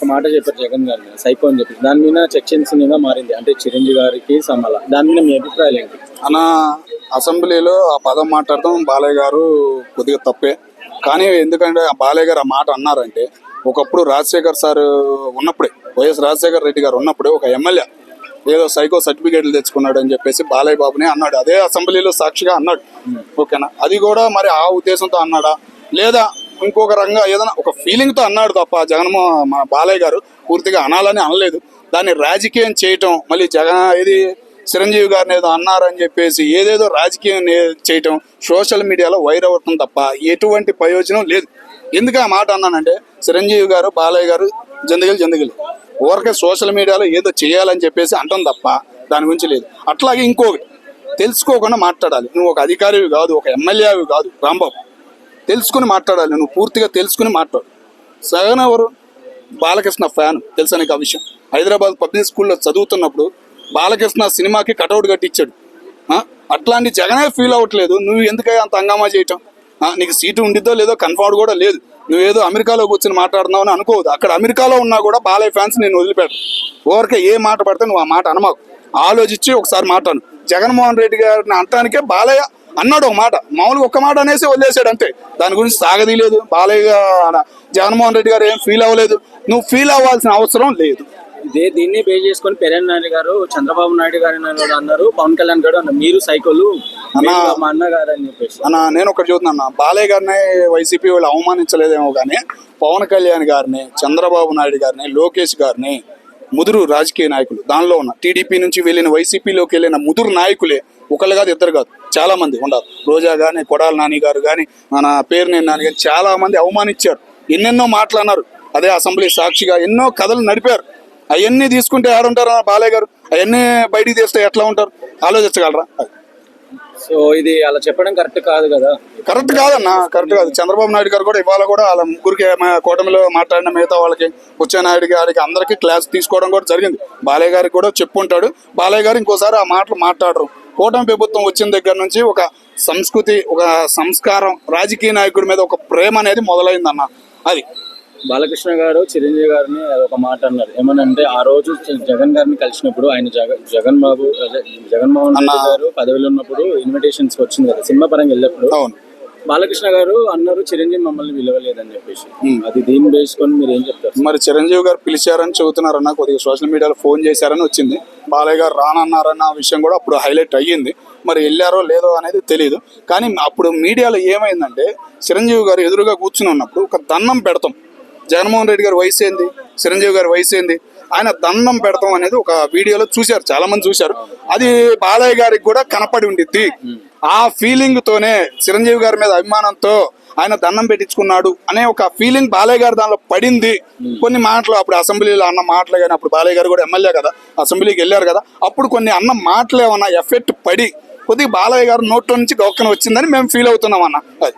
ఒక మాట చెప్పారు జగన్ గారు. మీద, సైకో అని చెప్పి. దాని మీద చర్చనీయంగా మారింది. అంటే చిరంజీవి గారికి సమల దాని మీద మీ అభిప్రాయాలు ఏంటి? అన్న అసెంబ్లీలో ఆ పదం మాట్లాడటం బాలయ్య గారు కొద్దిగా తప్పే. కానీ ఎందుకంటే ఆ బాలయ్య గారు ఆ మాట అన్నారంటే ఒకప్పుడు రాజశేఖర్ సార్ ఉన్నప్పుడే వైఎస్ రాజశేఖర్ రెడ్డి గారు ఉన్నప్పుడే ఒక ఎమ్మెల్యే ఏదో సైకో సర్టిఫికేట్లు తెచ్చుకున్నాడు అని చెప్పేసి బాలయ్య బాబుని అన్నాడు. అదే అసెంబ్లీలో సాక్షిగా అన్నాడు. ఓకేనా? అది కూడా మరి ఆ ఉద్దేశంతో అన్నాడా? లేదా ఇంకొక రంగా ఏదైనా ఒక ఫీలింగ్తో అన్నాడు తప్ప జగన్మోహన్ మన బాలయ్య గారు పూర్తిగా అనాలని అనలేదు. దాన్ని రాజకీయం చేయటం మళ్ళీ జగన్ ఇది చిరంజీవి గారిని ఏదో అన్నారని చెప్పేసి ఏదేదో రాజకీయం నే- చేయటం సోషల్ మీడియాలో వైర్ అవ్వటం తప్ప ఎటువంటి ప్రయోజనం లేదు. ఎందుకు ఆ మాట అన్నానంటే చిరంజీవి గారు బాలయ్య గారు జందగిలి జందగిలి ఊరికే సోషల్ మీడియాలో ఏదో చేయాలని చెప్పేసి అంటాం తప్ప దాని గురించి లేదు. అట్లాగే ఇంకొకటి తెలుసుకోకుండా మాట్లాడాలి. నువ్వు ఒక అధికారివి కాదు ఒక ఎమ్మెల్యేవి కాదు రాంబాబు. తెలుసుకుని మాట్లాడాలి నువ్వు పూర్తిగా తెలుసుకుని మాట్లాడు. సగన్ ఎవరు? బాలకృష్ణ ఫ్యాన్ తెలుసా నీకు ఆ విషయం? హైదరాబాద్ పబ్లిక్ స్కూల్లో చదువుతున్నప్పుడు బాలకృష్ణ సినిమాకి కటౌట్ కట్టించాడు. అట్లాంటి జగనే ఫీల్ అవ్వట్లేదు. నువ్వు ఎందుకయ్యా అంత హంగామా చేయటం? నీకు సీటు ఉండిద్దో లేదో కన్ఫర్మ్ కూడా లేదు. నువ్వేదో అమెరికాలో కూర్చొని మాట్లాడుతున్నావు అని అనుకోవద్దు. అక్కడ అమెరికాలో ఉన్నా కూడా బాలయ్య ఫ్యాన్స్ నేను వదిలిపెట్టు ఓరికే ఏ మాట పడితే నువ్వు ఆ మాట అనమాకు. ఆలోచించి ఒకసారి మాట్లాడు. జగన్మోహన్ రెడ్డి గారిని అంటానికే బాలయ్య అన్నాడు ఒక మాట. మామూలుగా ఒక్క మాట అనేసి వదిలేసాడు అంతే. దాని గురించి సాగదీయలేదు. బాలయ్య జగన్మోహన్ రెడ్డి గారు ఏం ఫీల్ అవ్వలేదు. నువ్వు ఫీల్ అవ్వాల్సిన అవసరం లేదు. ఇదే దీన్ని బేస్ చేసుకొని పెరేన్ నాయుడు గారు చంద్రబాబు నాయుడు గారు అన్నారు. పవన్ కళ్యాణ్ గారు అన్నారు. మీరు సైకోలు అన్నా. మా అన్నగారు అని చెప్పేసి. అన్న నేను ఒకటి చూస్తున్నా బాలయ్య గారిని వైసీపీ వాళ్ళు అవమానించలేదేమో కానీ పవన్ కళ్యాణ్ గారిని చంద్రబాబు నాయుడు గారిని లోకేష్ గారిని ముదురు రాజకీయ నాయకులు. దానిలో ఉన్న టీడీపీ నుంచి వెళ్ళిన వైసీపీలోకి వెళ్ళిన ముదురు నాయకులే ఒకళ్ళు కాదు ఇద్దరు కాదు. చాలా మంది ఉన్నారు రోజా కానీ కొడాల నాని గారు కానీ మన పేరునే నాని కానీ చాలా మంది అవమానించారు. ఎన్నెన్నో మాట్లాడినారు. అదే అసెంబ్లీ సాక్షిగా ఎన్నో కథలు నడిపారు. అవన్నీ తీసుకుంటే ఆడుంటారు బాలయ్య గారు? అవన్నీ బయటికి తీస్తే ఎట్లా ఉంటారు? ఆలోచించగలరా? సో ఇది అలా చెప్పడం కరెక్ట్ కాదు కదా? కరెక్ట్ కాదన్న కరెక్ట్ కాదు. చంద్రబాబు నాయుడు గారు కూడా ఇవాళ కూడా వాళ్ళ ముగ్గురికి మా కూటమిలో మాట్లాడిన మిగతా వాళ్ళకి నాయుడు గారికి అందరికీ క్లాస్ తీసుకోవడం కూడా జరిగింది. బాలయ్య గారికి కూడా చెప్పుంటాడు. బాలయ్య గారు ఇంకోసారి ఆ మాటలు మాట్లాడరు. కూటమి ప్రభుత్వం వచ్చిన దగ్గర నుంచి ఒక సంస్కృతి ఒక సంస్కారం రాజకీయ నాయకుడి మీద ఒక ప్రేమ అనేది మొదలైందన్న. అది. బాలకృష్ణ గారు చిరంజీవి గారిని ఒక మాట అన్నారు. ఏమనంటే ఆ రోజు జగన్ గారిని కలిసినప్పుడు ఆయన జగ జగన్ బాబు జగన్మోహన్ రెడ్డి అన్న. గారు పదవిలో ఉన్నప్పుడు ఇన్విటేషన్స్ వచ్చింది కదా సినిమా పరంగా వెళ్ళినప్పుడు. అవును. బాలకృష్ణ గారు అన్నారు చిరంజీవి మమ్మల్ని విలువలేదని చెప్పేసి. అది దీన్ని వేసుకొని మీరు ఏం చెప్తారు? మరి చిరంజీవి గారు పిలిచారని చెబుతున్నారన్న కొద్దిగా సోషల్ మీడియాలో ఫోన్ చేశారని వచ్చింది. బాలయ్య గారు రానన్నారన్న విషయం కూడా అప్పుడు హైలైట్ అయ్యింది. మరి వెళ్ళారో లేదో అనేది తెలియదు కానీ అప్పుడు మీడియాలో ఏమైందంటే చిరంజీవి గారు ఎదురుగా కూర్చుని ఉన్నప్పుడు ఒక దండం పెడతాం. జగన్మోహన్ రెడ్డి గారి వయసు ఏంది? చిరంజీవి గారి వయసు ఏంది? ఆయన దండం పెడతాం అనేది ఒక వీడియోలో చూశారు చాలా మంది చూశారు. అది బాలయ్య గారికి కూడా కనపడి ఉండిద్ది. ఆ ఫీలింగ్ తోనే చిరంజీవి గారి మీద అభిమానంతో ఆయన దండం పెట్టించుకున్నాడు అనే ఒక ఫీలింగ్ బాలయ్య గారి దానిలో పడింది. కొన్ని మాటలు అప్పుడు అసెంబ్లీలో అన్న మాటలు కానీ అప్పుడు బాలయ్య గారు కూడా ఎమ్మెల్యే కదా అసెంబ్లీకి వెళ్ళారు కదా అప్పుడు కొన్ని అన్న మాటలు ఏమన్నా ఎఫెక్ట్ పడి కొద్దిగా బాలయ్య గారు నోట్లో నుంచి గొక్కన వచ్చిందని మేము ఫీల్ అవుతున్నాం అన్న. అది.